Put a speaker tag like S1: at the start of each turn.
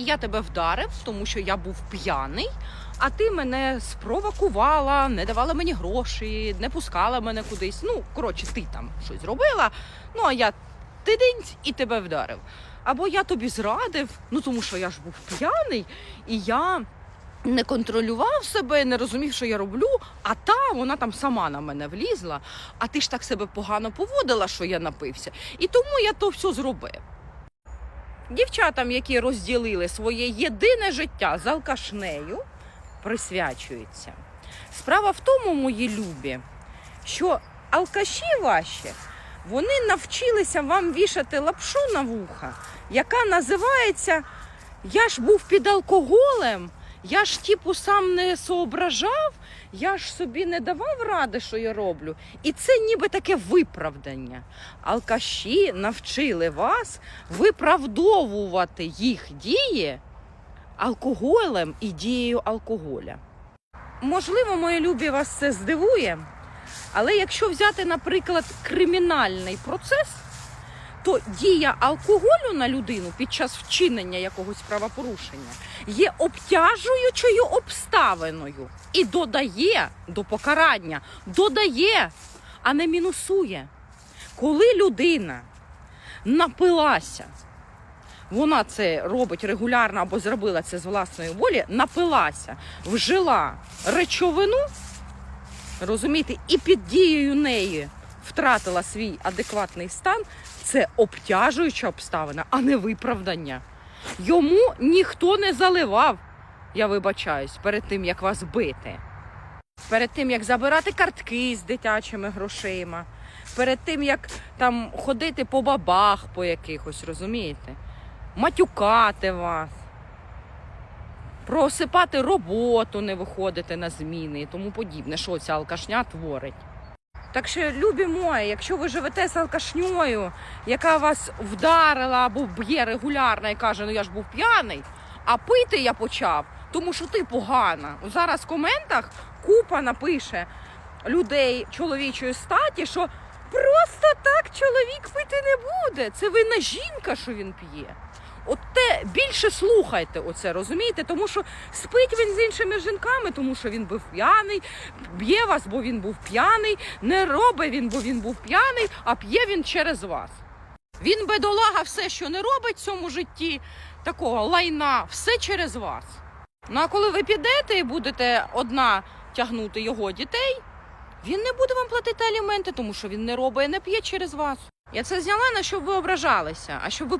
S1: і я тебе вдарив, тому що я був п'яний, а ти мене спровокувала, не давала мені гроші, не пускала мене кудись. Ну, коротше, ти там щось зробила. Ну, а я тидинць і тебе вдарив. Або я тобі зрадив, ну тому що я ж був п'яний, і я не контролював себе, не розумів, що я роблю, а та вона там сама на мене влізла. А ти ж так себе погано поводила, що я напився. І тому я то все зробив. Дівчатам, які розділили своє єдине життя з алкашнею, присвячується. Справа в тому, мої любі, що алкаші ваші вони навчилися вам вішати лапшу на вуха, яка називається Я ж був під алкоголем, я ж типу сам не соображав, я ж собі не давав ради, що я роблю. І це ніби таке виправдання. Алкаші навчили вас виправдовувати їх дії алкоголем і дією алкоголя. Можливо, мої любі вас це здивує, але якщо взяти, наприклад, кримінальний процес, то дія алкоголю на людину під час вчинення якогось правопорушення є обтяжуючою обставиною і додає до покарання, додає, а не мінусує. Коли людина напилася, вона це робить регулярно або зробила це з власної волі, напилася, вжила речовину, розумієте, і під дією неї втратила свій адекватний стан, це обтяжуюча обставина, а не виправдання. Йому ніхто не заливав, я вибачаюсь, перед тим, як вас бити. Перед тим, як забирати картки з дитячими грошима, перед тим, як там ходити по бабах по якихось, розумієте? Матюкати вас, просипати роботу, не виходити на зміни і тому подібне, що ця алкашня творить. Так що, любі мої, якщо ви живете з алкашньою, яка вас вдарила або б'є регулярно і каже, ну я ж був п'яний, а пити я почав, тому що ти погана. Зараз в коментах купа напише людей чоловічої статі, що просто так чоловік пити не буде. Це винна жінка, що він п'є. От те більше слухайте оце, розумієте? Тому що спить він з іншими жінками, тому що він був п'яний, б'є вас, бо він був п'яний, не робить він, бо він був п'яний, а п'є він через вас. Він бедолага все, що не робить в цьому житті, такого лайна, все через вас. Ну а коли ви підете і будете одна тягнути його дітей, він не буде вам платити аліменти, тому що він не робить і не п'є через вас. Я це зняла не щоб ви ображалися, а щоб ви